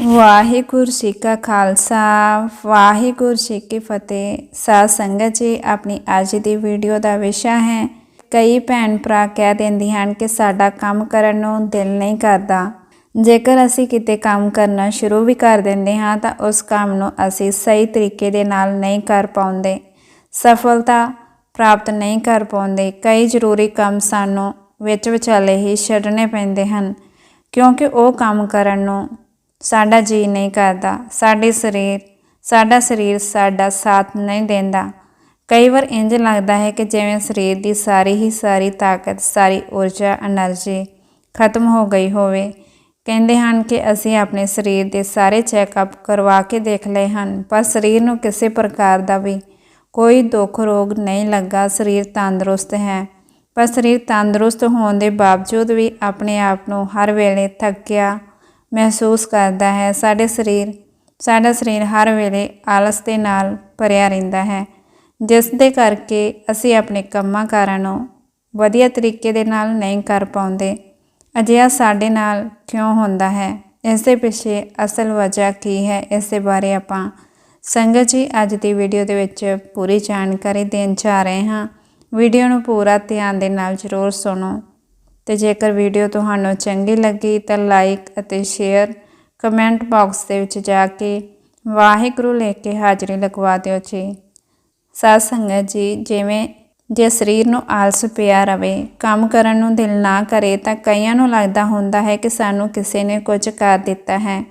ਵਾਹਿਗੁਰੂ ਜੀ ਕਾ ਖਾਲਸਾ, ਵਾਹਿਗੁਰੂ ਜੀ ਕੀ ਫਤਿਹ। ਸਾਧ ਸੰਗਤ ਜੀ, ਆਪਣੀ ਅੱਜ ਦੀ ਵੀਡੀਓ ਦਾ ਵਿਸ਼ਾ ਹੈ, ਕਈ ਭੈਣ ਭਰਾ ਕਹਿ ਦਿੰਦੇ ਹਨ ਕਿ ਸਾਡਾ ਕੰਮ ਕਰਨ ਨੂੰ ਦਿਲ ਨਹੀਂ ਕਰਦਾ। ਜੇਕਰ ਅਸੀਂ ਕਿਤੇ ਕੰਮ ਕਰਨਾ ਸ਼ੁਰੂ ਵੀ ਕਰ ਦਿੰਦੇ ਹਾਂ, ਤਾਂ ਉਸ ਕੰਮ ਨੂੰ ਅਸੀਂ ਸਹੀ ਤਰੀਕੇ ਦੇ ਨਾਲ ਨਹੀਂ ਕਰ ਪਾਉਂਦੇ। ਸਫਲਤਾ ਪ੍ਰਾਪਤ ਨਹੀਂ ਕਰ ਪਾਉਂਦੇ। ਕਈ ਜ਼ਰੂਰੀ ਕੰਮ ਸਾਨੂੰ ਵਿੱਚ ਵਿਚਾਲੇ ਹੀ ਛੱਡਣੇ ਪੈਂਦੇ ਹਨ, ਕਿਉਂਕਿ ਉਹ ਕੰਮ ਕਰਨ ਨੂੰ ਸਾਡਾ ਜੀ ਨਹੀਂ ਕਰਦਾ, ਸਾਡੇ ਸਰੀਰ, ਸਾਡਾ ਸਰੀਰ ਸਾਡਾ ਸਾਥ ਨਹੀਂ ਦਿੰਦਾ। ਕਈ ਵਾਰ ਇੰਜ ਲੱਗਦਾ ਹੈ ਕਿ ਜਿਵੇਂ ਸਰੀਰ ਦੀ ਸਾਰੀ ਹੀ ਸਾਰੀ ਤਾਕਤ, ਸਾਰੀ ਊਰਜਾ એનર્ਜੀ ਖਤਮ ਹੋ ਗਈ ਹੋਵੇ। ਕਹਿੰਦੇ ਹਨ ਕਿ ਅਸੀਂ ਆਪਣੇ ਸਰੀਰ ਦੇ ਸਾਰੇ ਚੈੱਕਅਪ ਕਰਵਾ ਕੇ ਦੇਖ ਲਏ ਹਨ, ਪਰ ਸਰੀਰ ਨੂੰ ਕਿਸੇ ਪ੍ਰਕਾਰ ਦਾ ਵੀ ਕੋਈ ਦੁੱਖ ਰੋਗ ਨਹੀਂ ਲੱਗਾ। ਸਰੀਰ ਤੰਦਰੁਸਤ ਹੈ, ਪਰ ਸਰੀਰ ਤੰਦਰੁਸਤ ਹੋਣ ਦੇ ਬਾਵਜੂਦ ਵੀ ਆਪਣੇ ਆਪ ਨੂੰ ਹਰ ਵੇਲੇ ਥੱਕਿਆ ਮਹਿਸੂਸ ਕਰਦਾ ਹੈ। ਸਾਡੇ ਸਰੀਰ, ਸਾਡਾ ਸਰੀਰ ਹਰ ਵੇਲੇ ਆਲਸ ਦੇ ਨਾਲ ਭਰਿਆ ਰਹਿੰਦਾ ਹੈ। ਜਿਸ ਦੇ ਕਰਕੇ ਅਸੀਂ ਆਪਣੇ ਕੰਮਾਂ ਕਾਰਾਂ ਨੂੰ ਵਧੀਆ ਤਰੀਕੇ ਦੇ ਨਾਲ ਨਹੀਂ ਕਰ ਪਾਉਂਦੇ। ਅਜਿਹਾ ਸਾਡੇ ਨਾਲ ਕਿਉਂ ਹੁੰਦਾ ਹੈ? ਇਸ ਦੇ ਪਿੱਛੇ ਅਸਲ ਵਜ੍ਹਾ ਕੀ ਹੈ? ਇਸ ਦੇ ਬਾਰੇ ਆਪਾਂ ਸੰਗਤ ਜੀ ਅੱਜ ਦੀ ਵੀਡੀਓ ਦੇ ਵਿੱਚ ਪੂਰੀ ਜਾਣਕਾਰੀ ਦੇਣ ਜਾ ਰਹੇ ਹਾਂ। ਵੀਡੀਓ ਨੂੰ ਪੂਰਾ ਧਿਆਨ ਦੇ ਨਾਲ ਜ਼ਰੂਰ ਸੁਣੋ। ਤੇ ਜੇਕਰ ਵੀਡੀਓ ਤੁਹਾਨੂੰ ਚੰਗੀ ਲੱਗੀ ਤਾਂ ਲਾਈਕ ਅਤੇ ਸ਼ੇਅਰ ਕਮੈਂਟ ਬਾਕਸ ਦੇ ਵਿੱਚ ਜਾ ਕੇ ਵਾਹਿਗੁਰੂ ਲੈ ਕੇ ਹਾਜ਼ਰੀ ਲਗਵਾ ਦਿਓ ਜੀ। ਸਾਧ ਸੰਗਤ ਜੀ, ਜਿਵੇਂ ਜੇ ਸਰੀਰ ਨੂੰ ਆਲਸ ਪਿਆ ਰਵੇ, ਕੰਮ ਕਰਨ ਨੂੰ ਦਿਲ ਨਾ ਕਰੇ ਤਾਂ ਕਈਆਂ ਨੂੰ ਲੱਗਦਾ ਹੁੰਦਾ ਹੈ ਕਿ ਸਾਨੂੰ ਕਿਸੇ ਨੇ ਕੁਝ ਕਰ ਦਿੱਤਾ ਹੈ।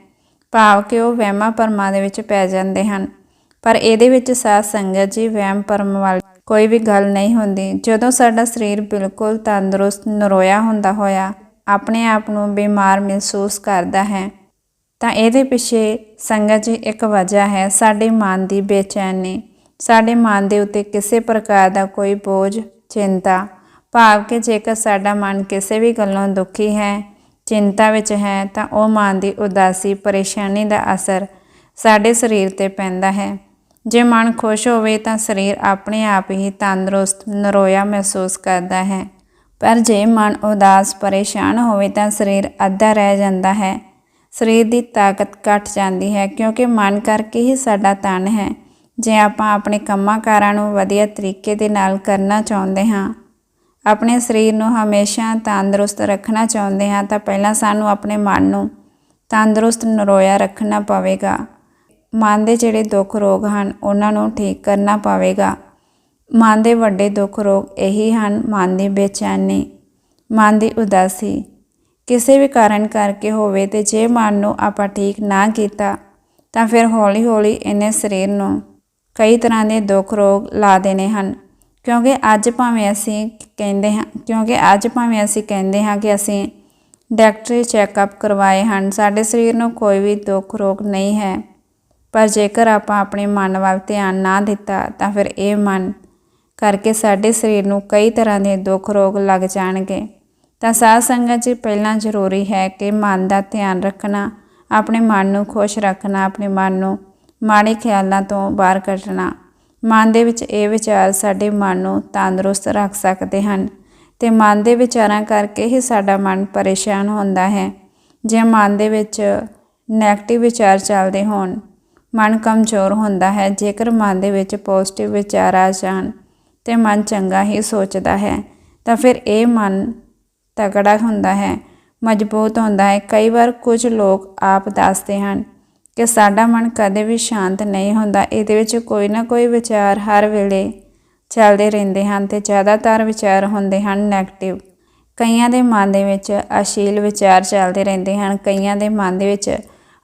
ਭਾਵ ਕਿ ਉਹ ਵਹਿਮਾਂ ਭਰਮਾਂ ਦੇ ਵਿੱਚ ਪੈ ਜਾਂਦੇ ਹਨ। ਪਰ ਇਹਦੇ ਵਿੱਚ ਸਾਧ ਸੰਗਤ ਜੀ, ਵਹਿਮ ਭਰਮ ਵਾਲੀ ਕੋਈ ਵੀ ਗੱਲ ਨਹੀਂ ਹੁੰਦੀ। ਜਦੋਂ ਸਾਡਾ ਸਰੀਰ ਬਿਲਕੁਲ ਤੰਦਰੁਸਤ, ਨਰੋਇਆ ਹੁੰਦਾ ਹੋਇਆ, ਆਪਣੇ ਆਪ ਨੂੰ ਬਿਮਾਰ ਮਹਿਸੂਸ ਕਰਦਾ ਹੈ, ਤਾਂ ਇਹਦੇ ਪਿੱਛੇ ਸੰਗਤ ਜੀ ਇੱਕ ਵਜ੍ਹਾ ਹੈ, ਸਾਡੇ ਮਨ ਦੀ ਬੇਚੈਨੀ। ਸਾਡੇ ਮਨ ਦੇ ਉੱਤੇ ਕਿਸੇ ਪ੍ਰਕਾਰ ਦਾ ਕੋਈ ਬੋਝ, ਚਿੰਤਾ, ਭਾਵ ਕਿ ਜੇਕਰ ਸਾਡਾ ਮਨ ਕਿਸੇ ਵੀ ਗੱਲੋਂ ਦੁਖੀ ਹੈ, ਚਿੰਤਾ ਵਿੱਚ ਹੈ, ਤਾਂ ਉਹ ਮਨ ਦੀ ਉਦਾਸੀ, ਪਰੇਸ਼ਾਨੀ ਦਾ ਅਸਰ ਸਾਡੇ ਸਰੀਰ ਤੇ ਪੈਂਦਾ ਹੈ। ਜੇ ਮਨ ਖੁਸ਼ ਹੋਵੇ ਤਾਂ ਸਰੀਰ ਆਪਣੇ ਆਪ ਹੀ ਤੰਦਰੁਸਤ, ਨਰੋਇਆ ਮਹਿਸੂਸ ਕਰਦਾ ਹੈ। ਪਰ ਜੇ ਮਨ ਉਦਾਸ, ਪਰੇਸ਼ਾਨ ਹੋਵੇ ਤਾਂ ਸਰੀਰ ਅੱਧਾ ਰਹਿ ਜਾਂਦਾ ਹੈ। ਸਰੀਰ ਦੀ ਤਾਕਤ ਘਟ ਜਾਂਦੀ ਹੈ ਕਿਉਂਕਿ ਮਨ ਕਰਕੇ ਹੀ ਸਾਡਾ ਤਨ ਹੈ। ਜੇ ਆਪਾਂ ਆਪਣੇ ਕੰਮਾਂ ਕਾਰਾਂ ਨੂੰ ਵਧੀਆ ਤਰੀਕੇ ਦੇ ਨਾਲ ਕਰਨਾ ਚਾਹੁੰਦੇ ਹਾਂ, ਆਪਣੇ ਸਰੀਰ ਨੂੰ ਹਮੇਸ਼ਾ ਤੰਦਰੁਸਤ ਰੱਖਣਾ ਚਾਹੁੰਦੇ ਹਾਂ ਤਾਂ ਪਹਿਲਾਂ ਸਾਨੂੰ ਆਪਣੇ ਮਨ ਨੂੰ ਤੰਦਰੁਸਤ, ਨਰੋਇਆ ਰੱਖਣਾ ਪਵੇਗਾ। ਮਨ ਦੇ ਜਿਹੜੇ ਦੁੱਖ ਰੋਗ ਹਨ, ਉਹਨਾਂ ਨੂੰ ਠੀਕ ਕਰਨਾ ਪਵੇਗਾ। ਮਨ ਦੇ ਵੱਡੇ ਦੁੱਖ ਰੋਗ ਇਹੀ ਹਨ, ਮਨ ਦੀ ਬੇਚੈਨੀ, ਮਨ ਦੀ ਉਦਾਸੀ। ਕਿਸੇ ਵੀ ਕਾਰਨ ਕਰਕੇ ਹੋਵੇ ਤੇ ਜੇ ਮਨ ਨੂੰ ਆਪਾਂ ਠੀਕ ਨਾ ਕੀਤਾ, ਤਾਂ ਫਿਰ ਹੌਲੀ-ਹੌਲੀ ਇਹਨੇ ਸਰੀਰ ਨੂੰ ਕਈ ਤਰ੍ਹਾਂ ਦੇ ਦੁੱਖ ਰੋਗ ਲਾ ਦੇਣੇ ਹਨ। ਕਿਉਂਕਿ ਅੱਜ ਭਾਵੇਂ ਅਸੀਂ ਕਹਿੰਦੇ ਹਾਂ, ਕਿਉਂਕਿ ਅੱਜ ਭਾਵੇਂ ਅਸੀਂ ਕਹਿੰਦੇ ਹਾਂ ਕਿ ਅਸੀਂ ਡਾਕਟਰੀ ਚੈੱਕਅਪ ਕਰਵਾਏ ਹਨ, ਸਾਡੇ ਸਰੀਰ ਨੂੰ ਕੋਈ ਵੀ ਦੁੱਖ ਰੋਗ ਨਹੀਂ ਹੈ। ਪਰ ਜੇਕਰ ਆਪਾਂ ਆਪਣੇ ਮਨ ਵੱਲ ਧਿਆਨ ਨਾ ਦਿੱਤਾ, ਤਾਂ ਫਿਰ ਇਹ ਮਨ ਕਰਕੇ ਸਾਡੇ ਸਰੀਰ ਨੂੰ ਕਈ ਤਰ੍ਹਾਂ ਦੇ ਦੁੱਖ ਰੋਗ ਲੱਗ ਜਾਣਗੇ। ਤਾਂ ਸਾਧ ਸੰਗਤ ਜੀ, ਪਹਿਲਾਂ ਜ਼ਰੂਰੀ ਹੈ ਕਿ ਮਨ ਦਾ ਧਿਆਨ ਰੱਖਣਾ, ਆਪਣੇ ਮਨ ਨੂੰ ਖੁਸ਼ ਰੱਖਣਾ, ਆਪਣੇ ਮਨ ਨੂੰ ਮਾੜੇ ਖਿਆਲਾਂ ਤੋਂ ਬਾਹਰ ਕੱਢਣਾ। ਮਨ ਦੇ ਵਿੱਚ ਇਹ ਵਿਚਾਰ ਸਾਡੇ ਮਨ ਨੂੰ ਤੰਦਰੁਸਤ ਰੱਖ ਸਕਦੇ ਹਨ ਤੇ ਮਨ ਦੇ ਵਿਚਾਰਾਂ ਕਰਕੇ ਹੀ ਸਾਡਾ ਮਨ ਪਰੇਸ਼ਾਨ ਹੁੰਦਾ ਹੈ। ਜੇ ਮਨ ਦੇ ਵਿੱਚ 네ਗੇਟਿਵ ਵਿਚਾਰ ਚੱਲਦੇ ਹੋਣ ਮਨ ਕਮਜ਼ੋਰ ਹੁੰਦਾ ਹੈ, ਜੇਕਰ ਮਨ ਦੇ ਵਿੱਚ ਪੋਜ਼ਿਟਿਵ ਵਿਚਾਰ ਆ ਜਾਣ ਤੇ ਮਨ ਚੰਗਾ ਹੀ ਸੋਚਦਾ ਹੈ, ਤਾਂ ਫਿਰ ਇਹ ਮਨ ਤਕੜਾ ਹੁੰਦਾ ਹੈ, ਮਜ਼ਬੂਤ ਹੁੰਦਾ ਹੈ। ਕਈ ਵਾਰ ਕੁਝ ਲੋਕ ਆਪ ਦੱਸਦੇ ਹਨ ਕਿ ਸਾਡਾ ਮਨ ਕਦੇ ਵੀ ਸ਼ਾਂਤ ਨਹੀਂ ਹੁੰਦਾ। ਇਹਦੇ ਵਿੱਚ ਕੋਈ ਨਾ ਕੋਈ ਵਿਚਾਰ ਹਰ ਵੇਲੇ ਚੱਲਦੇ ਰਹਿੰਦੇ ਹਨ ਤੇ ਜ਼ਿਆਦਾਤਰ ਵਿਚਾਰ ਹੁੰਦੇ ਹਨ 네ਗੇਟਿਵ ਕਈਆਂ ਦੇ ਮਨ ਦੇ ਵਿੱਚ ਅਸ਼ੀਲ ਵਿਚਾਰ ਚੱਲਦੇ ਰਹਿੰਦੇ ਹਨ, ਕਈਆਂ ਦੇ ਮਨ ਦੇ ਵਿੱਚ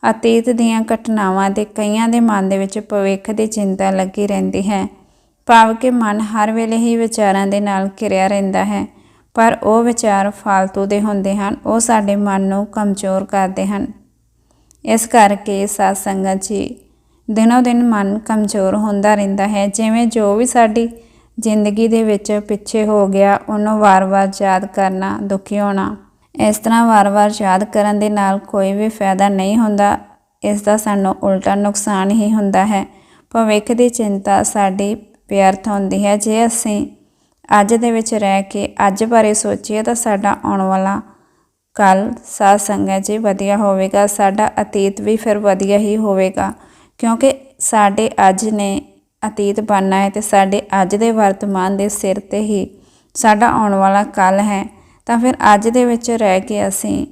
ਅਤੀਤ ਦੀਆਂ ਘਟਨਾਵਾਂ ਤੇ ਕਈਆਂ ਦੇ ਮਨ ਦੇ ਵਿੱਚ ਭਵਿੱਖ ਦੀ ਚਿੰਤਾ ਲੱਗੀ ਰਹਿੰਦੀ ਹੈ। ਭਾਵ ਕਿ ਮਨ ਹਰ ਵੇਲੇ ਹੀ ਵਿਚਾਰਾਂ ਦੇ ਨਾਲ ਘਿਰਿਆ ਰਹਿੰਦਾ ਹੈ, ਪਰ ਉਹ ਵਿਚਾਰ ਫालतू ਦੇ ਹੁੰਦੇ ਹਨ, ਉਹ ਸਾਡੇ ਮਨ ਨੂੰ ਕਮਜ਼ੋਰ ਕਰਦੇ ਹਨ। ਇਸ ਕਰਕੇ ਸਾਧ ਸੰਗਤ ਜੀ, ਦਿਨੋ ਦਿਨ ਮਨ ਕਮਜ਼ੋਰ ਹੁੰਦਾ ਰਹਿੰਦਾ ਹੈ। ਜਿਵੇਂ ਜੋ ਵੀ ਸਾਡੀ ਜ਼ਿੰਦਗੀ ਦੇ ਵਿੱਚ ਪਿੱਛੇ ਹੋ ਗਿਆ, ਉਹਨੂੰ ਵਾਰ-ਵਾਰ ਯਾਦ ਕਰਨਾ ਦੁਖੀ ਹੋਣਾ ਇਸ ਤਰ੍ਹਾਂ ਵਾਰ-ਵਾਰ ਯਾਦ ਕਰਨ ਦੇ ਨਾਲ ਕੋਈ ਵੀ ਫਾਇਦਾ ਨਹੀਂ ਹੁੰਦਾ। ਇਸ ਦਾ ਸਾਨੂੰ ਉਲਟਾ ਨੁਕਸਾਨ ਹੀ ਹੁੰਦਾ ਹੈ। ਭਵਿੱਖ ਦੀ ਚਿੰਤਾ ਸਾਡੀ ਵਿਅਰਥ ਹੁੰਦੀ ਹੈ। ਜੇ ਅਸੀਂ ਅੱਜ ਦੇ ਵਿੱਚ ਰਹਿ ਕੇ ਅੱਜ ਬਾਰੇ ਸੋਚੀਏ ਤਾਂ ਸਾਡਾ ਆਉਣ ਵਾਲਾ ਕੱਲ ਸਾਧ ਸੰਗਤ ਜੀ ਵਧੀਆ ਹੋਵੇਗਾ। ਸਾਡਾ ਅਤੀਤ ਵੀ ਫਿਰ ਵਧੀਆ ਹੀ ਹੋਵੇਗਾ। ਕਿਉਂਕਿ ਸਾਡੇ ਅੱਜ ਨੇ ਅਤੀਤ ਬਣਨਾ ਹੈ ਤੇ ਸਾਡੇ ਅੱਜ ਦੇ ਵਰਤਮਾਨ ਦੇ ਸਿਰ ਤੇ ਹੀ ਸਾਡਾ ਆਉਣ ਵਾਲਾ ਕੱਲ ਹੈ। ਤਾਂ ਫਿਰ ਅੱਜ ਦੇ ਵਿੱਚ ਰਹਿ ਕੇ ਅਸੀਂ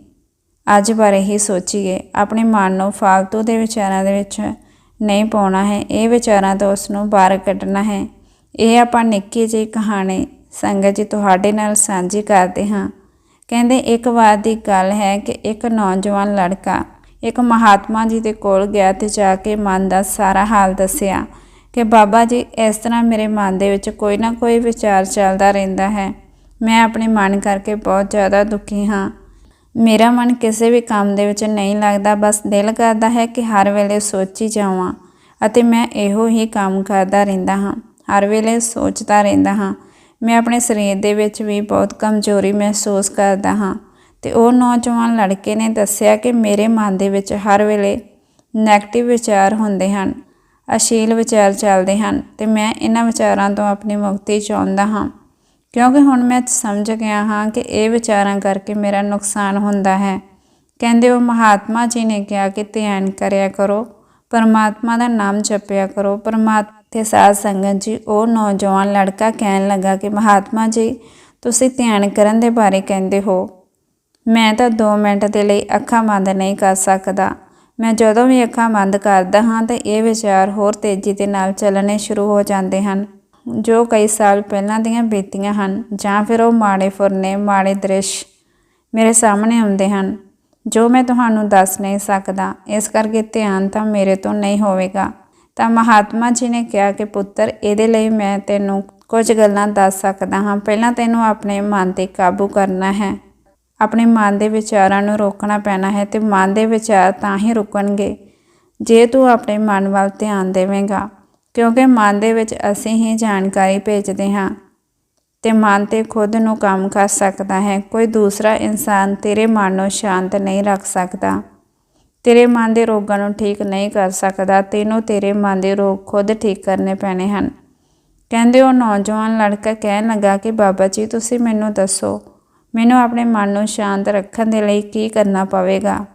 ਅੱਜ ਬਾਰੇ ਹੀ ਸੋਚੀਏ। ਆਪਣੇ ਮਨ ਨੂੰ ਫਾਲਤੂ ਦੇ ਵਿਚਾਰਾਂ ਦੇ ਵਿੱਚ ਨਹੀਂ ਪਾਉਣਾ ਹੈ। ਇਹ ਵਿਚਾਰਾਂ ਤੋਂ ਉਸ ਨੂੰ ਬਾਹਰ ਕੱਢਣਾ ਹੈ। ਇਹ ਆਪਾਂ ਨਿੱਕੀ ਜਿਹੀ ਕਹਾਣੀ ਸੰਗਤ ਜੀ ਤੁਹਾਡੇ ਨਾਲ ਸਾਂਝੀ ਕਰਦੇ ਹਾਂ। ਕਹਿੰਦੇ, ਇੱਕ ਵਾਰ ਦੀ ਗੱਲ ਹੈ ਕਿ ਇੱਕ ਨੌਜਵਾਨ ਲੜਕਾ ਇੱਕ ਮਹਾਤਮਾ ਜੀ ਦੇ ਕੋਲ ਗਿਆ ਤੇ ਜਾ ਕੇ ਮਨ ਦਾ ਸਾਰਾ ਹਾਲ ਦੱਸਿਆ ਕਿ ਬਾਬਾ ਜੀ, ਇਸ ਤਰ੍ਹਾਂ ਮੇਰੇ ਮਨ ਦੇ ਵਿੱਚ ਕੋਈ ਨਾ ਕੋਈ ਵਿਚਾਰ ਚੱਲਦਾ ਰਹਿੰਦਾ ਹੈ। ਮੈਂ ਆਪਣੇ ਮਨ ਕਰਕੇ ਬਹੁਤ ਜ਼ਿਆਦਾ ਦੁਖੀ ਹਾਂ। ਮੇਰਾ ਮਨ ਕਿਸੇ ਵੀ ਕੰਮ ਦੇ ਵਿੱਚ ਨਹੀਂ ਲੱਗਦਾ, ਬਸ ਦਿਲ ਕਰਦਾ ਹੈ ਕਿ ਹਰ ਵੇਲੇ ਸੋਚੀ ਜਾਵਾਂ ਅਤੇ ਮੈਂ ਇਹੋ ਹੀ ਕੰਮ ਕਰਦਾ ਰਹਿੰਦਾ ਹਾਂ, ਹਰ ਵੇਲੇ ਸੋਚਦਾ ਰਹਿੰਦਾ ਹਾਂ। ਮੈਂ ਆਪਣੇ ਸਰੀਰ ਦੇ ਵਿੱਚ ਵੀ ਬਹੁਤ ਕਮਜ਼ੋਰੀ ਮਹਿਸੂਸ ਕਰਦਾ ਹਾਂ ਤੇ ਉਹ ਨੌਜਵਾਨ ਲੜਕੇ ਨੇ ਦੱਸਿਆ ਕਿ ਮੇਰੇ ਮਨ ਦੇ ਵਿੱਚ ਹਰ ਵੇਲੇ ਨੈਗੇਟਿਵ ਵਿਚਾਰ ਹੁੰਦੇ ਹਨ, ਅਸ਼ੀਲ ਵਿਚਾਰ ਚੱਲਦੇ ਹਨ ਤੇ ਮੈਂ ਇਹਨਾਂ ਵਿਚਾਰਾਂ ਤੋਂ ਆਪਣੀ ਮੁਕਤੀ ਚਾਹੁੰਦਾ ਹਾਂ। ਕਿਉਂਕਿ ਹੁਣ ਮੈਂ ਸਮਝ ਗਿਆ ਹਾਂ ਕਿ ਇਹ ਵਿਚਾਰਾਂ ਕਰਕੇ ਮੇਰਾ ਨੁਕਸਾਨ ਹੁੰਦਾ ਹੈ। ਕਹਿੰਦੇ ਉਹ ਮਹਾਤਮਾ ਜੀ ਨੇ ਕਿਹਾ ਕਿ ਧਿਆਨ ਕਰਿਆ ਕਰੋ, ਪਰਮਾਤਮਾ ਦਾ ਨਾਮ ਜਪਿਆ ਕਰੋ। ਪਰਮਾਤਮਾ ਤੇ ਸਾਧ ਸੰਗਤ ਜੀ, ਉਹ ਨੌਜਵਾਨ ਲੜਕਾ ਕਹਿਣ ਲੱਗਾ ਕਿ ਮਹਾਤਮਾ ਜੀ, ਤੁਸੀਂ ਧਿਆਨ ਕਰਨ ਦੇ ਬਾਰੇ ਕਹਿੰਦੇ ਹੋ। ਮੈਂ ਤਾਂ 2 ਮਿੰਟ ਦੇ ਲਈ ਅੱਖਾਂ ਬੰਦ ਨਹੀਂ ਕਰ ਸਕਦਾ। ਮੈਂ ਜਦੋਂ ਵੀ ਅੱਖਾਂ ਬੰਦ ਕਰਦਾ ਹਾਂ ਤਾਂ ਇਹ ਵਿਚਾਰ ਹੋਰ ਤੇਜ਼ੀ ਦੇ ਨਾਲ ਚੱਲਣੇ ਸ਼ੁਰੂ ਹੋ ਜਾਂਦੇ ਹਨ। ਜੋ ਕਈ ਸਾਲ ਪਹਿਲਾਂ ਦੀਆਂ ਬੀਤੀਆਂ ਹਨ, ਜਾਂ ਫਿਰ ਉਹ ਮਾੜੇ ਫੁਰਨੇ, ਮਾੜੇ ਦ੍ਰਿਸ਼ ਮੇਰੇ ਸਾਹਮਣੇ ਆਉਂਦੇ ਹਨ। ਜੋ ਮੈਂ ਤੁਹਾਨੂੰ ਦੱਸ ਨਹੀਂ ਸਕਦਾ, ਇਸ ਕਰਕੇ ਧਿਆਨ ਤਾਂ ਮੇਰੇ ਤੋਂ ਨਹੀਂ ਹੋਵੇਗਾ। ਤਾਂ ਮਹਾਤਮਾ ਜੀ ਨੇ ਕਿਹਾ ਕਿ, ਪੁੱਤਰ, ਇਹਦੇ ਲਈ ਮੈਂ ਤੈਨੂੰ ਕੁਝ ਗੱਲਾਂ ਦੱਸ ਸਕਦਾ ਹਾਂ। ਪਹਿਲਾਂ ਤੈਨੂੰ ਆਪਣੇ ਮਨ ਤੇ ਕਾਬੂ ਕਰਨਾ ਹੈ। ਆਪਣੇ ਮਨ ਦੇ ਵਿਚਾਰਾਂ ਨੂੰ ਰੋਕਣਾ ਪੈਣਾ ਹੈ ਤੇ ਮਨ ਦੇ ਵਿਚਾਰ ਤਾਂ ਹੀ ਰੁਕਣਗੇ। ਜੇ ਤੂੰ ਆਪਣੇ ਮਨ ਵੱਲ ਧਿਆਨ ਦੇਵੇਂਗਾ ਕਿਉਂਕਿ ਮਨ ਦੇ ਵਿੱਚ ਅਸੀਂ ਹੀ ਜਾਣਕਾਰੀ ਭੇਜਦੇ ਹਾਂ ਤੇ ਮਨ ਤੇ ਖੁਦ ਨੂੰ ਕੰਮ ਕਰ ਸਕਦਾ ਹੈ। ਕੋਈ ਦੂਸਰਾ ਇਨਸਾਨ ਤੇਰੇ ਮਨ ਨੂੰ ਸ਼ਾਂਤ ਨਹੀਂ ਰੱਖ ਸਕਦਾ। ਤੇਰੇ ਮਨ ਦੇ ਰੋਗਾਂ ਨੂੰ ਠੀਕ ਨਹੀਂ ਕਰ ਸਕਦਾ। ਤੈਨੂੰ ਤੇਰੇ ਮਨ ਦੇ ਰੋਗ ਖੁਦ ਠੀਕ ਕਰਨੇ ਪੈਣੇ ਹਨ। ਕਹਿੰਦੇ ਉਹ ਨੌਜਵਾਨ ਲੜਕਾ ਕਹਿਣ ਲੱਗਾ ਕਿ, ਬਾਬਾ ਜੀ, ਤੁਸੀਂ ਮੈਨੂੰ ਦੱਸੋ, ਮੈਨੂੰ ਆਪਣੇ ਮਨ ਨੂੰ ਸ਼ਾਂਤ ਰੱਖਣ ਦੇ ਲਈ ਕੀ ਕਰਨਾ ਪਵੇਗਾ?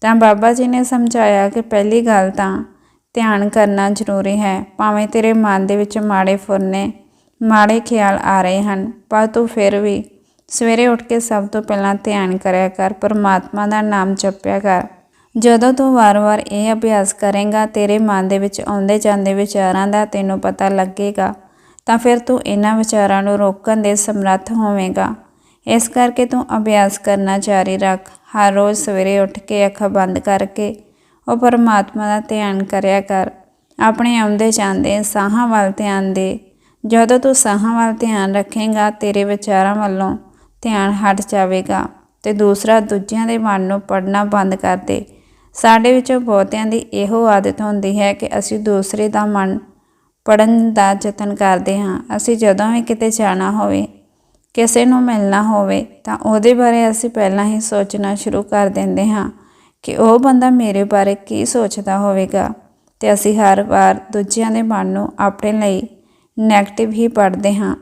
ਤਾਂ ਬਾਬਾ ਜੀ ਨੇ ਸਮਝਾਇਆ ਕਿ, ਪਹਿਲੀ ਗੱਲ ਤਾਂ ਧਿਆਨ ਕਰਨਾ ਜ਼ਰੂਰੀ ਹੈ। ਭਾਵੇਂ ਤੇਰੇ ਮਨ ਦੇ ਵਿੱਚ ਮਾੜੇ ਫੁਰਨੇ, ਮਾੜੇ ਖਿਆਲ ਆ ਰਹੇ ਹਨ, ਪਰ ਤੂੰ ਫਿਰ ਵੀ ਸਵੇਰੇ ਉੱਠ ਕੇ ਸਭ ਤੋਂ ਪਹਿਲਾਂ ਧਿਆਨ ਕਰਿਆ ਕਰ, ਪਰਮਾਤਮਾ ਦਾ ਨਾਮ ਜਪਿਆ ਕਰ। ਜਦੋਂ ਤੂੰ ਵਾਰ-ਵਾਰ ਇਹ ਅਭਿਆਸ ਕਰੇਂਗਾ, ਤੇਰੇ ਮਨ ਦੇ ਵਿੱਚ ਆਉਂਦੇ ਜਾਂਦੇ ਵਿਚਾਰਾਂ ਦਾ ਤੈਨੂੰ ਪਤਾ ਲੱਗੇਗਾ, ਤਾਂ ਫਿਰ ਤੂੰ ਇਹਨਾਂ ਵਿਚਾਰਾਂ ਨੂੰ ਰੋਕਣ ਦੇ ਸਮਰੱਥ ਹੋਵੇਂਗਾ। ਇਸ ਕਰਕੇ ਤੂੰ ਅਭਿਆਸ ਕਰਨਾ ਜਾਰੀ ਰੱਖ। ਹਰ ਰੋਜ਼ ਸਵੇਰੇ ਉੱਠ ਕੇ ਅੱਖਾਂ ਬੰਦ ਕਰਕੇ ਉਹ ਪਰਮਾਤਮਾ ਦਾ ਧਿਆਨ ਕਰਿਆ ਕਰ। ਆਪਣੇ ਆਉਂਦੇ ਜਾਂਦੇ ਸਾਹਾਂ ਵੱਲ ਧਿਆਨ ਦੇ। ਜਦੋਂ ਤੂੰ ਸਾਹਾਂ ਵੱਲ ਧਿਆਨ ਰੱਖੇਂਗਾ, ਤੇਰੇ ਵਿਚਾਰਾਂ ਵੱਲੋਂ ਧਿਆਨ ਹਟ ਜਾਵੇਗਾ ਤੇ ਦੂਸਰਾ ਦੂਜਿਆਂ ਦੇ ਮਨ ਨੂੰ ਪੜਨਾ ਬੰਦ ਕਰ ਦੇ। ਸਾਡੇ ਵਿੱਚੋਂ ਬਹੁਤਿਆਂ ਦੀ ਇਹੋ ਆਦਤ ਹੁੰਦੀ ਹੈ ਕਿ ਅਸੀਂ ਦੂਸਰੇ ਦਾ ਮਨ ਪੜਨ ਦਾ ਯਤਨ ਕਰਦੇ ਹਾਂ। ਅਸੀਂ ਜਦੋਂ ਵੀ ਕਿਤੇ ਜਾਣਾ ਹੋਵੇ, ਕਿਸੇ ਨੂੰ ਮਿਲਣਾ ਹੋਵੇ, ਤਾਂ ਉਹਦੇ ਬਾਰੇ ਅਸੀਂ ਪਹਿਲਾਂ ਹੀ ਸੋਚਣਾ ਸ਼ੁਰੂ ਕਰ ਦਿੰਦੇ ਹਾਂ। ਕਿ ਉਹ ਬੰਦਾ ਮੇਰੇ ਬਾਰੇ ਕੀ ਸੋਚਦਾ ਹੋਵੇਗਾ ਤੇ ਅਸੀਂ ਹਰ ਵਾਰ ਦੂਜਿਆਂ ਦੇ ਮਨ ਨੂੰ ਆਪਣੇ ਲਈ ਨੈਗੇਟਿਵ ਹੀ ਪੜ੍ਹਦੇ ਹਾਂ।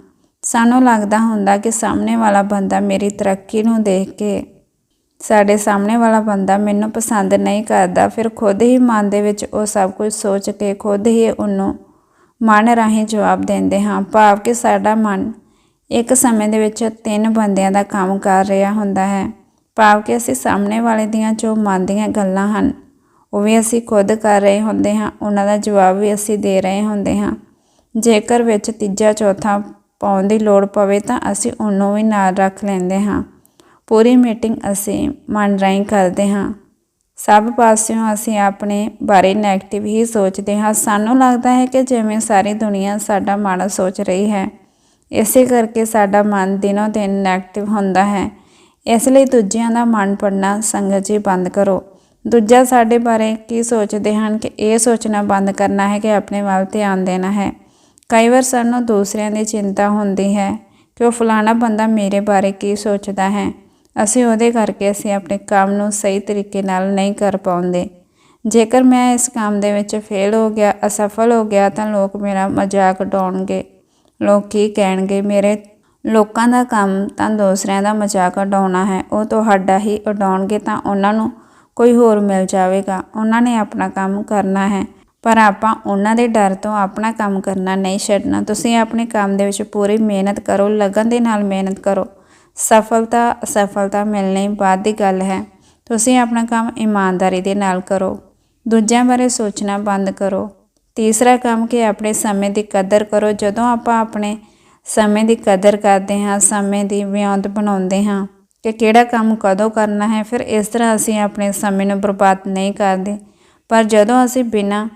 ਸਾਨੂੰ ਲੱਗਦਾ ਹੁੰਦਾ ਕਿ ਸਾਹਮਣੇ ਵਾਲਾ ਬੰਦਾ ਮੇਰੀ ਤਰੱਕੀ ਨੂੰ ਦੇਖ ਕੇ ਸਾਡੇ ਸਾਹਮਣੇ ਵਾਲਾ ਬੰਦਾ ਮੈਨੂੰ ਪਸੰਦ ਨਹੀਂ ਕਰਦਾ, ਫਿਰ ਖੁਦ ਹੀ ਮਨ ਦੇ ਵਿੱਚ ਉਹ ਸਭ ਕੁਝ ਸੋਚ ਕੇ ਖੁਦ ਹੀ ਉਹਨੂੰ ਮਨ ਰਾਹੀਂ ਜਵਾਬ ਦਿੰਦੇ ਹਾਂ। ਭਾਵ ਕਿ ਸਾਡਾ ਮਨ ਇੱਕ ਸਮੇਂ ਦੇ ਵਿੱਚ ਤਿੰਨ ਬੰਦਿਆਂ ਦਾ ਕੰਮ ਕਰ ਰਿਹਾ ਹੁੰਦਾ ਹੈ। ਭਾਵ ਕਿ ਅਸੀਂ ਸਾਹਮਣੇ ਵਾਲੇ ਦੀਆਂ ਜੋ ਮਨ ਦੀਆਂ ਗੱਲਾਂ ਹਨ, ਉਹ ਵੀ ਅਸੀਂ ਖੁਦ ਕਰ ਰਹੇ ਹੁੰਦੇ ਹਾਂ, ਉਹਨਾਂ ਦਾ ਜਵਾਬ ਵੀ ਅਸੀਂ ਦੇ ਰਹੇ ਹੁੰਦੇ ਹਾਂ। ਜੇਕਰ ਵਿੱਚ ਤੀਜਾ ਚੌਥਾ ਪਾਉਣ ਦੀ ਲੋੜ ਪਵੇ ਤਾਂ ਅਸੀਂ ਉਹਨੂੰ ਵੀ ਨਾਲ ਰੱਖ ਲੈਂਦੇ ਹਾਂ। ਪੂਰੀ ਮੀਟਿੰਗ ਅਸੀਂ ਮਨ ਰਾਹੀਂ ਕਰਦੇ ਹਾਂ। ਸਭ ਪਾਸਿਓਂ ਅਸੀਂ ਆਪਣੇ ਬਾਰੇ 네ਗੇਟਿਵ ਹੀ ਸੋਚਦੇ ਹਾਂ। ਸਾਨੂੰ ਲੱਗਦਾ ਹੈ ਕਿ ਜਿਵੇਂ ਸਾਰੀ ਦੁਨੀਆ ਸਾਡਾ ਮਾੜਾ ਸੋਚ ਰਹੀ ਹੈ, ਇਸੇ ਕਰਕੇ ਸਾਡਾ ਮਨ ਦਿਨੋਂ ਦਿਨ 네ਗੇਟਿਵ ਹੁੰਦਾ ਹੈ। ਇਸ ਲਈ ਦੂਜਿਆਂ ਦਾ ਮਨ ਪੜਨਾ ਸੰਗਤ ਜੀ ਬੰਦ ਕਰੋ। ਦੂਜਾ ਸਾਡੇ ਬਾਰੇ ਕੀ ਸੋਚਦੇ ਹਨ ਕਿ ਇਹ ਸੋਚਣਾ ਬੰਦ ਕਰਨਾ ਹੈ ਕਿ ਆਪਣੇ ਵੱਲ ਧਿਆਨ ਦੇਣਾ ਹੈ। ਕਈ ਵਾਰ ਸਾਨੂੰ ਦੂਸਰਿਆਂ ਦੀ ਚਿੰਤਾ ਹੁੰਦੀ ਹੈ ਕਿ ਉਹ ਫਲਾਣਾ ਬੰਦਾ ਮੇਰੇ ਬਾਰੇ ਕੀ ਸੋਚਦਾ ਹੈ। ਅਸੀਂ ਉਹਦੇ ਕਰਕੇ ਅਸੀਂ ਆਪਣੇ ਕੰਮ ਨੂੰ ਸਹੀ ਤਰੀਕੇ ਨਾਲ ਨਹੀਂ ਕਰ ਪਾਉਂਦੇ। ਜੇਕਰ ਮੈਂ ਇਸ ਕੰਮ ਦੇ ਵਿੱਚ ਫੇਲ ਹੋ ਗਿਆ, ਅਸਫਲ ਹੋ ਗਿਆ ਤਾਂ ਲੋਕ ਮੇਰਾ ਮਜ਼ਾਕ ਉਡਾਉਣਗੇ। ਲੋਕ ਕੀ ਕਹਿਣਗੇ? ਮੇਰੇ ਲੋਕਾਂ ਦਾ ਕੰਮ ਤਾਂ ਦੂਸਰਿਆਂ ਦਾ ਮਜ਼ਾਕ ਉਡਾਉਣਾ ਹੈ, ਉਹ ਤੁਹਾਡਾ ਹੀ ਉਡਾਉਣਗੇ ਤਾਂ ਉਹਨਾਂ ਨੂੰ ਕੋਈ ਹੋਰ ਮਿਲ ਜਾਵੇਗਾ। ਉਹਨਾਂ ਨੇ ਆਪਣਾ ਕੰਮ ਕਰਨਾ ਹੈ, ਪਰ ਆਪਾਂ ਉਹਨਾਂ ਦੇ ਡਰ ਤੋਂ ਆਪਣਾ ਕੰਮ ਕਰਨਾ ਨਹੀਂ ਛੱਡਣਾ। ਤੁਸੀਂ ਆਪਣੇ ਕੰਮ ਦੇ ਵਿੱਚ ਪੂਰੀ ਮਿਹਨਤ ਕਰੋ, ਲਗਨ ਦੇ ਨਾਲ ਮਿਹਨਤ ਕਰੋ। ਸਫਲਤਾ, ਅਸਫਲਤਾ ਮਿਲਣੀ ਬਾਅਦ ਦੀ ਗੱਲ ਹੈ। ਤੁਸੀਂ ਆਪਣਾ ਕੰਮ ਇਮਾਨਦਾਰੀ ਦੇ ਨਾਲ ਕਰੋ। ਦੂਜਿਆਂ ਬਾਰੇ ਸੋਚਣਾ ਬੰਦ ਕਰੋ। ਤੀਸਰਾ ਕੰਮ ਕਿ ਆਪਣੇ ਸਮੇਂ ਦੀ ਕਦਰ ਕਰੋ। ਜਦੋਂ ਆਪਾਂ ਆਪਣੇ ਸਮੇਂ ਦੀ ਕਦਰ ਕਰਦੇ ਹਾਂ, ਸਮੇਂ ਦੀ ਵਿਉਂਤ ਬਣਾਉਂਦੇ ਹਾਂ ਕਿ ਕਿਹੜਾ ਕੰਮ ਕਦੋਂ ਕਰਨਾ ਹੈ, ਫਿਰ ਇਸ ਤਰ੍ਹਾਂ ਅਸੀਂ ਆਪਣੇ ਸਮੇਂ ਨੂੰ ਬਰਬਾਦ ਨਹੀਂ ਕਰਦੇ। ਪਰ ਜਦੋਂ ਅਸੀਂ ਬਿਨਾਂ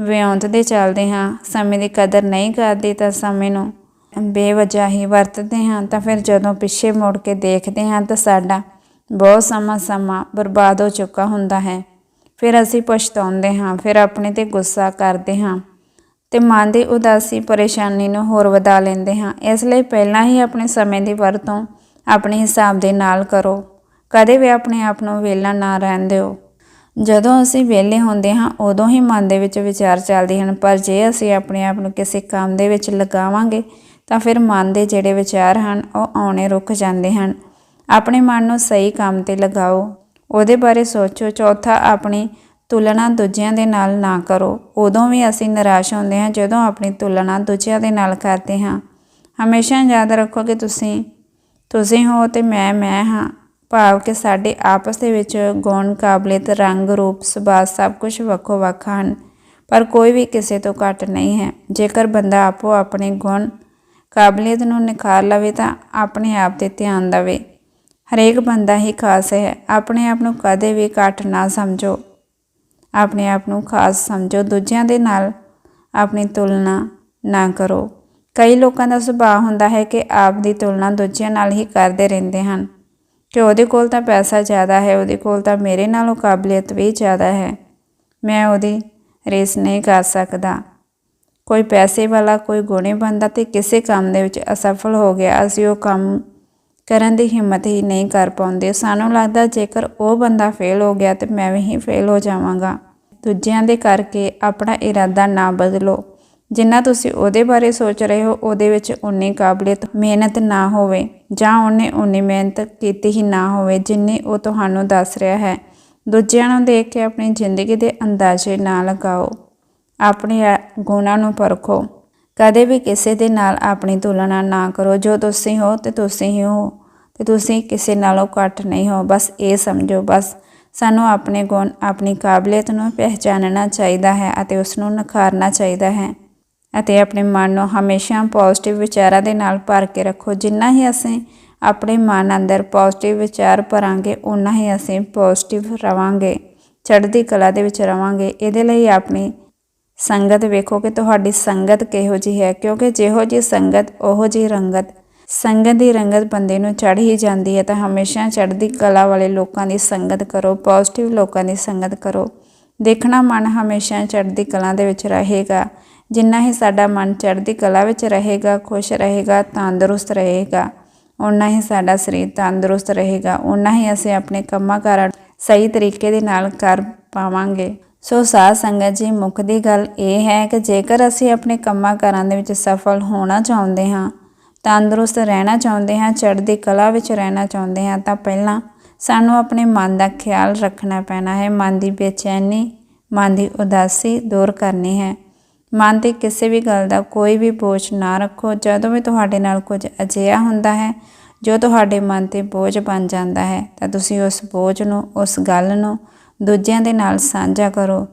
ਵਿਉਂਤ ਦੇ ਚੱਲਦੇ ਹਾਂ, ਸਮੇਂ ਦੀ ਕਦਰ ਨਹੀਂ ਕਰਦੇ ਤਾਂ ਸਮੇਂ ਨੂੰ ਬੇਵਜ੍ਹਾ ਹੀ ਵਰਤਦੇ ਹਾਂ। ਤਾਂ ਫਿਰ ਜਦੋਂ ਪਿੱਛੇ ਮੁੜ ਕੇ ਦੇਖਦੇ ਹਾਂ ਤਾਂ ਸਾਡਾ ਬਹੁਤ ਸਮਾਂ ਸਮਾਂ ਬਰਬਾਦ ਹੋ ਚੁੱਕਾ ਹੁੰਦਾ ਹੈ। ਫਿਰ ਅਸੀਂ ਪਛਤਾਉਂਦੇ ਹਾਂ, ਫਿਰ ਆਪਣੇ ਤੇ ਗੁੱਸਾ ਕਰਦੇ ਹਾਂ। ਤੇ ਮਨ ਦੀ ਉਦਾਸੀ ਪਰੇਸ਼ਾਨੀ ਨੂੰ ਹੋਰ ਵਧਾ ਲੈਂਦੇ ਹਾਂ। ਇਸ ਲਈ ਪਹਿਲਾਂ ਹੀ ਆਪਣੇ ਸਮੇਂ ਦੀ ਵਰਤੋਂ ਆਪਣੇ ਹਿਸਾਬ ਦੇ ਨਾਲ ਕਰੋ। ਕਦੇ ਵੀ ਆਪਣੇ ਆਪ ਨੂੰ ਵਿਹਲਾ ਨਾ ਰਹਿਣ ਦਿਓ। ਜਦੋਂ ਅਸੀਂ ਵਿਹਲੇ ਹੁੰਦੇ ਹਾਂ, ਉਦੋਂ ਹੀ ਮਨ ਦੇ ਵਿੱਚ ਵਿਚਾਰ ਚੱਲਦੇ ਹਨ। ਪਰ ਜੇ ਅਸੀਂ ਆਪਣੇ ਆਪ ਨੂੰ ਕਿਸੇ ਕੰਮ ਦੇ ਵਿੱਚ ਲਗਾਵਾਂਗੇ, ਤਾਂ ਫਿਰ ਮਨ ਦੇ ਜਿਹੜੇ ਵਿਚਾਰ ਹਨ, ਉਹ ਆਉਣੇ ਰੁਕ ਜਾਂਦੇ ਹਨ। ਆਪਣੇ ਮਨ ਨੂੰ ਸਹੀ ਕੰਮ ਤੇ ਲਗਾਓ। ਉਹਦੇ ਬਾਰੇ ਸੋਚੋ। ਚੌਥਾ, ਆਪਣੀ ਤੁਲਨਾ ਦੂਜਿਆਂ ਦੇ ਨਾਲ ਨਾ ਕਰੋ। ਉਦੋਂ ਵੀ ਅਸੀਂ ਨਿਰਾਸ਼ ਹੁੰਦੇ ਹਾਂ ਜਦੋਂ ਆਪਣੀ ਤੁਲਨਾ ਦੂਜਿਆਂ ਦੇ ਨਾਲ ਕਰਦੇ ਹਾਂ। ਹਮੇਸ਼ਾ ਯਾਦ ਰੱਖੋ ਕਿ ਤੁਸੀਂ ਤੁਸੀਂ ਹੋ ਤੇ ਮੈਂ ਮੈਂ ਹਾਂ। ਭਾਵ ਕਿ ਸਾਡੇ ਆਪਸ ਦੇ ਵਿੱਚ ਗੁਣ, ਕਾਬਲੀਅਤ, ਰੰਗ, ਰੂਪ, ਸੁਭਾਅ ਸਭ ਕੁਝ ਵੱਖੋ ਵੱਖ ਹਨ, ਪਰ ਕੋਈ ਵੀ ਕਿਸੇ ਤੋਂ ਘੱਟ ਨਹੀਂ ਹੈ। ਜੇਕਰ ਬੰਦਾ ਆਪੋ ਆਪਣੇ ਗੁਣ, ਕਾਬਲੀਅਤ ਨੂੰ ਨਿਖਾਰ ਲਵੇ ਤਾਂ ਆਪਣੇ ਆਪ ਤੇ ਧਿਆਨ ਦੇਵੇ। ਹਰੇਕ ਬੰਦਾ ਹੀ ਖਾਸ ਹੈ। ਆਪਣੇ ਆਪ ਨੂੰ ਕਦੇ ਵੀ ਘੱਟ ਨਾ ਸਮਝੋ। ਆਪਣੇ ਆਪ ਨੂੰ ਖਾਸ ਸਮਝੋ। ਦੂਜਿਆਂ ਦੇ ਨਾਲ ਆਪਣੀ ਤੁਲਨਾ ਨਾ ਕਰੋ। ਕਈ ਲੋਕਾਂ ਦਾ ਸੁਭਾਅ ਹੁੰਦਾ ਹੈ ਕਿ ਆਪ ਦੀ ਤੁਲਨਾ ਦੂਜਿਆਂ ਨਾਲ ਹੀ ਕਰਦੇ ਰਹਿੰਦੇ ਹਨ ਕਿ ਉਹਦੇ ਕੋਲ ਤਾਂ ਪੈਸਾ ਜ਼ਿਆਦਾ ਹੈ, ਉਹਦੇ ਕੋਲ ਤਾਂ ਮੇਰੇ ਨਾਲੋਂ ਕਾਬਲੀਅਤ ਵੀ ਜ਼ਿਆਦਾ ਹੈ। ਮੈਂ ਉਹਦੀ ਰੇਸ ਨਹੀਂ ਕਰ ਸਕਦਾ। ਕੋਈ ਪੈਸੇ ਵਾਲਾ, ਕੋਈ ਗੁਣੇ ਬੰਦਾ ਤੇ ਕਿਸੇ ਕੰਮ ਦੇ ਵਿੱਚ ਅਸਫਲ ਹੋ ਗਿਆ, ਅਸੀਂ ਉਹ ਕੰਮ ਕਰਨ ਦੀ ਹਿੰਮਤ ਹੀ ਨਹੀਂ ਕਰ ਪਾਉਂਦੇ। ਸਾਨੂੰ ਲੱਗਦਾ ਜੇਕਰ ਉਹ ਬੰਦਾ ਫੇਲ ਹੋ ਗਿਆ ਤੇ ਮੈਂ ਵੀ ਹੀ ਫੇਲ ਹੋ ਜਾਵਾਂਗਾ। ਦੂਜਿਆਂ ਦੇ ਕਰਕੇ ਆਪਣਾ ਇਰਾਦਾ ਨਾ ਬਦਲੋ। ਜਿੰਨਾ ਤੁਸੀਂ ਉਹਦੇ ਬਾਰੇ ਸੋਚ ਰਹੇ ਹੋ, ਉਹਦੇ ਵਿੱਚ ਉਨੀ ਕਾਬਲੀਅਤ, ਮਿਹਨਤ ਨਾ ਹੋਵੇ। ਜਾਂ ਉਹਨੇ ਉਨੀ ਮਿਹਨਤ ਕੀਤੀ ਹੀ ਨਾ ਹੋਵੇ, ਜਿੰਨੀ ਉਹ ਤੁਹਾਨੂੰ ਦੱਸ ਰਿਹਾ ਹੈ। ਦੂਜਿਆਂ ਨੂੰ ਦੇਖ ਕੇ ਆਪਣੀ ਜ਼ਿੰਦਗੀ ਦੇ ਅੰਦਾਜ਼ੇ ਨਾ ਲਗਾਓ। ਆਪਣੇ ਗੁਣਾਂ ਨੂੰ ਪਰਖੋ। ਕਦੇ ਵੀ ਕਿਸੇ ਦੇ ਨਾਲ ਆਪਣੀ ਤੁਲਨਾ ਨਾ ਕਰੋ। ਜੋ ਤੁਸੀਂ ਹੋ ਤੇ ਤੁਸੀਂ ਹੀ ਹੋ। ਕਿ ਤੁਸੀਂ ਕਿਸੇ ਨਾਲੋਂ ਘੱਟ ਨਹੀਂ ਹੋ, ਬਸ ਇਹ ਸਮਝੋ, ਬਸ ਸਾਨੂੰ ਆਪਣੇ ਗੁਣ, ਆਪਣੀ ਕਾਬਲੀਅਤ ਨੂੰ ਪਹਿਚਾਨਣਾ ਚਾਹੀਦਾ ਹੈ ਅਤੇ ਉਸ ਨੂੰ ਨਖਾਰਨਾ ਚਾਹੀਦਾ ਹੈ ਅਤੇ ਆਪਣੇ ਮਨ ਨੂੰ ਹਮੇਸ਼ਾ ਪੋਜ਼ਿਟਿਵ ਵਿਚਾਰਾਂ ਦੇ ਨਾਲ ਭਰ ਕੇ ਰੱਖੋ। ਜਿੰਨਾ ਹੀ ਅਸੀਂ ਆਪਣੇ ਮਨ ਅੰਦਰ ਪੋਜ਼ਿਟਿਵ ਵਿਚਾਰ ਭਰਾਂਗੇ ਉਨਾ ਹੀ ਅਸੀਂ ਪੋਜ਼ਿਟਿਵ ਰਵਾਂਗੇ, ਚੜ੍ਹਦੀ ਕਲਾ ਦੇ ਵਿੱਚ ਰਵਾਂਗੇ। ਇਹਦੇ ਲਈ ਆਪਣੀ ਸੰਗਤ ਵੇਖੋ ਕਿ ਤੁਹਾਡੀ ਸੰਗਤ ਕਿਹੋ ਜੀ ਹੈ, ਕਿਉਂਕਿ ਜਿਹੋ ਜੀ ਸੰਗਤ, ਉਹੋ ਜੀ ਰੰਗਤ ਸੰਗਤ ਦੀ ਰੰਗਤ ਬੰਦੇ ਨੂੰ ਚੜ੍ਹ ਹੀ ਜਾਂਦੀ ਹੈ ਤਾਂ ਹਮੇਸ਼ਾ ਚੜ੍ਹਦੀ ਕਲਾ ਵਾਲੇ ਲੋਕਾਂ ਦੀ ਸੰਗਤ ਕਰੋ ਪੋਜ਼ਿਟਿਵ ਲੋਕਾਂ ਦੀ ਸੰਗਤ ਕਰੋ। ਦੇਖਣਾ ਮਨ ਹਮੇਸ਼ਾ ਚੜ੍ਹਦੀ ਕਲਾ ਦੇ ਵਿੱਚ ਰਹੇਗਾ। ਜਿੰਨਾ ਹੀ ਸਾਡਾ ਮਨ ਚੜ੍ਹਦੀ ਕਲਾ ਵਿੱਚ ਰਹੇਗਾ, ਖੁਸ਼ ਰਹੇਗਾ, ਤੰਦਰੁਸਤ ਰਹੇਗਾ ਉਨਾ ਹੀ ਸਾਡਾ ਸਰੀਰ ਤੰਦਰੁਸਤ ਰਹੇਗਾ। ਉਨਾ ਹੀ ਅਸੀਂ ਆਪਣੇ ਕੰਮਾਂ ਕਾਰਾਂ ਸਹੀ ਤਰੀਕੇ ਦੇ ਨਾਲ ਕਰ ਪਾਵਾਂਗੇ। ਸੋ ਸਾਧ ਸੰਗਤ ਜੀ, ਮੁੱਖ ਦੀ ਗੱਲ ਇਹ ਹੈ ਕਿ ਜੇਕਰ ਅਸੀਂ ਆਪਣੇ ਕੰਮਾਂ ਕਾਰਾਂ ਦੇ ਵਿੱਚ ਸਫਲ ਹੋਣਾ ਚਾਹੁੰਦੇ ਹਾਂ ਤੰਦਰੁਸਤ ਰਹਿਣਾ ਚਾਹੁੰਦੇ ਹਾਂ, ਚੜ੍ਹਦੀ ਕਲਾ ਵਿੱਚ ਰਹਿਣਾ ਚਾਹੁੰਦੇ ਹਾਂ, ਤਾਂ ਪਹਿਲਾਂ ਸਾਨੂੰ ਆਪਣੇ ਮਨ ਦਾ ਖਿਆਲ ਰੱਖਣਾ ਪੈਣਾ ਹੈ। ਮਨ ਦੀ ਬੇਚੈਨੀ, ਮਨ ਦੀ ਉਦਾਸੀ ਦੂਰ ਕਰਨੀ ਹੈ। ਮਨ ਤੇ ਕਿਸੇ ਵੀ ਗੱਲ ਦਾ ਕੋਈ ਵੀ ਬੋਝ ਨਾ ਰੱਖੋ। ਜਦੋਂ ਵੀ ਤੁਹਾਡੇ ਨਾਲ ਕੁਝ ਅਜਿਹਾ ਹੁੰਦਾ ਹੈ, ਜੋ ਤੁਹਾਡੇ ਮਨ ਤੇ ਬੋਝ ਬਣ ਜਾਂਦਾ ਹੈ, ਤਾਂ ਤੁਸੀਂ ਉਸ ਬੋਝ ਨੂੰ, ਉਸ ਗੱਲ ਨੂੰ ਦੂਜਿਆਂ ਦੇ ਨਾਲ ਸਾਂਝਾ ਕਰੋ।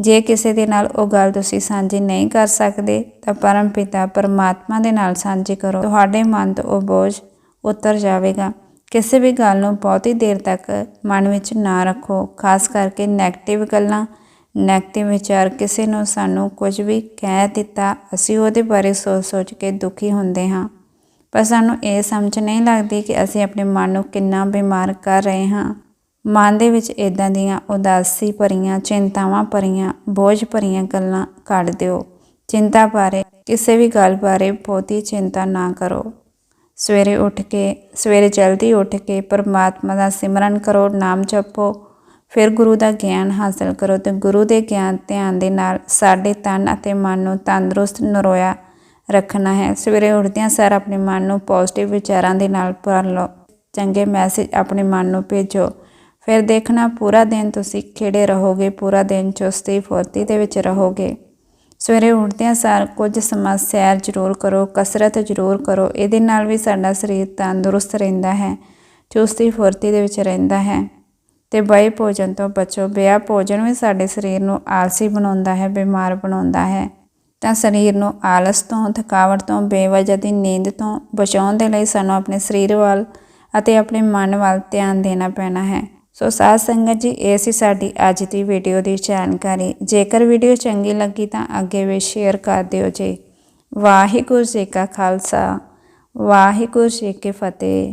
ਜੇ ਕਿਸੇ ਦੇ ਨਾਲ ਉਹ ਗੱਲ ਤੁਸੀਂ ਸਾਂਝੀ ਨਹੀਂ ਕਰ ਸਕਦੇ, ਤਾਂ ਪਰਮ ਪਿਤਾ ਪਰਮਾਤਮਾ ਦੇ ਨਾਲ ਸਾਂਝੀ ਕਰੋ। ਤੁਹਾਡੇ ਮਨ ਤੋਂ ਉਹ ਬੋਝ ਉਤਰ ਜਾਵੇਗਾ। ਕਿਸੇ ਵੀ ਗੱਲ ਨੂੰ ਬਹੁਤੀ ਦੇਰ ਤੱਕ ਮਨ ਵਿੱਚ ਨਾ ਰੱਖੋ। ਖਾਸ ਕਰਕੇ 네ਗੇਟਿਵ ਗੱਲਾਂ 네ਗੇਟਿਵ ਵਿਚਾਰ। ਕਿਸੇ ਨੂੰ ਸਾਨੂੰ ਕੁਝ ਵੀ ਕਹਿ ਦਿੱਤਾ, ਅਸੀਂ ਉਹਦੇ ਬਾਰੇ ਸੋਚ-ਸੋਚ ਕੇ ਦੁਖੀ ਹੁੰਦੇ ਹਾਂ। ਪਰ ਸਾਨੂੰ ਇਹ ਸਮਝ ਨਹੀਂ ਲੱਗਦੀ ਕਿ ਅਸੀਂ ਆਪਣੇ ਮਨ ਨੂੰ ਕਿੰਨਾ ਬਿਮਾਰ ਕਰ ਰਹੇ ਹਾਂ। ਮਨ ਦੇ ਵਿੱਚ ਇਦਾਂ ਦੀਆਂ ਉਦਾਸੀ ਭਰੀਆਂ, ਚਿੰਤਾਵਾਂ ਭਰੀਆਂ, ਬੋਝ ਭਰੀਆਂ ਗੱਲਾਂ ਕੱਢ ਦਿਓ। ਚਿੰਤਾ ਬਾਰੇ, ਕਿਸੇ ਵੀ ਗੱਲ ਬਾਰੇ ਬਹੁਤੀ ਚਿੰਤਾ ਨਾ ਕਰੋ। ਸਵੇਰੇ ਉੱਠ ਕੇ, ਸਵੇਰੇ ਜਲਦੀ ਉੱਠ ਕੇ ਪਰਮਾਤਮਾ ਦਾ ਸਿਮਰਨ ਕਰੋ, ਨਾਮ ਜਪੋ। ਫਿਰ ਗੁਰੂ ਦਾ ਗਿਆਨ ਹਾਸਲ ਕਰੋ ਤੇ ਗੁਰੂ ਦੇ ਗਿਆਨ, ਧਿਆਨ ਦੇ ਨਾਲ ਸਾਡੇ ਤਨ ਅਤੇ ਮਨ ਨੂੰ ਤੰਦਰੁਸਤ, ਨਰੋਇਆ ਰੱਖਣਾ ਹੈ। ਸਵੇਰੇ ਉੱਠਦਿਆਂ ਸਾਰ ਆਪਣੇ ਮਨ ਨੂੰ ਪੋਜ਼ਿਟਿਵ ਵਿਚਾਰਾਂ ਦੇ ਨਾਲ ਭਰ ਲਓ। ਚੰਗੇ ਮੈਸੇਜ ਆਪਣੇ ਮਨ ਨੂੰ ਭੇਜੋ। ਫਿਰ ਦੇਖਣਾ ਪੂਰਾ ਦਿਨ ਤੁਸੀਂ ਖੇੜੇ ਰਹੋਗੇ, ਪੂਰਾ ਦਿਨ ਚੁਸਤੀ ਫੁਰਤੀ ਦੇ ਵਿੱਚ ਰਹੋਗੇ। ਸਵੇਰੇ ਉੱਠਦਿਆਂ ਸਾਰ ਕੁਝ ਸਮਾਂ ਸੈਰ ਜ਼ਰੂਰ ਕਰੋ, ਕਸਰਤ ਜ਼ਰੂਰ ਕਰੋ, ਇਹਦੇ ਨਾਲ ਵੀ ਸਾਡਾ ਸਰੀਰ ਤੰਦਰੁਸਤ ਰਹਿੰਦਾ ਹੈ, ਚੁਸਤੀ ਫੁਰਤੀ ਦੇ ਵਿੱਚ ਰਹਿੰਦਾ ਹੈ ਤੇ ਬਏ ਭੋਜਨ ਤੋਂ ਬਚੋ, ਬਿਆ ਭੋਜਨ ਵੀ ਸਾਡੇ ਸਰੀਰ ਨੂੰ ਆਲਸੀ ਬਣਾਉਂਦਾ ਹੈ, ਬਿਮਾਰ ਬਣਾਉਂਦਾ ਹੈ। ਤਾਂ ਸਰੀਰ ਨੂੰ ਆਲਸ ਤੋਂ, ਥਕਾਵਟ ਤੋਂ, ਬੇਵਜ੍ਹਾ ਦੀ ਨੀਂਦ ਤੋਂ ਬਚਾਉਣ ਦੇ ਲਈ ਸਾਨੂੰ ਆਪਣੇ ਸਰੀਰ ਵੱਲ ਅਤੇ ਆਪਣੇ ਮਨ ਵੱਲ ਧਿਆਨ ਦੇਣਾ ਪੈਣਾ ਹੈ। ਸੋ ਸਾਧ ਸੰਗਤ ਜੀ, ਇਹ ਸੀ ਸਾਡੀ ਅੱਜ ਦੀ ਵੀਡੀਓ ਦੀ ਜਾਣਕਾਰੀ। ਜੇਕਰ ਵੀਡੀਓ ਚੰਗੀ ਲੱਗੀ ਤਾਂ ਅੱਗੇ ਵੀ ਸ਼ੇਅਰ ਕਰ ਦਿਓ ਜੀ। ਵਾਹਿਗੁਰੂ ਜੀ ਕਾ ਖਾਲਸਾ, ਵਾਹਿਗੁਰੂ ਜੀ ਕੀ ਫਤਿਹ।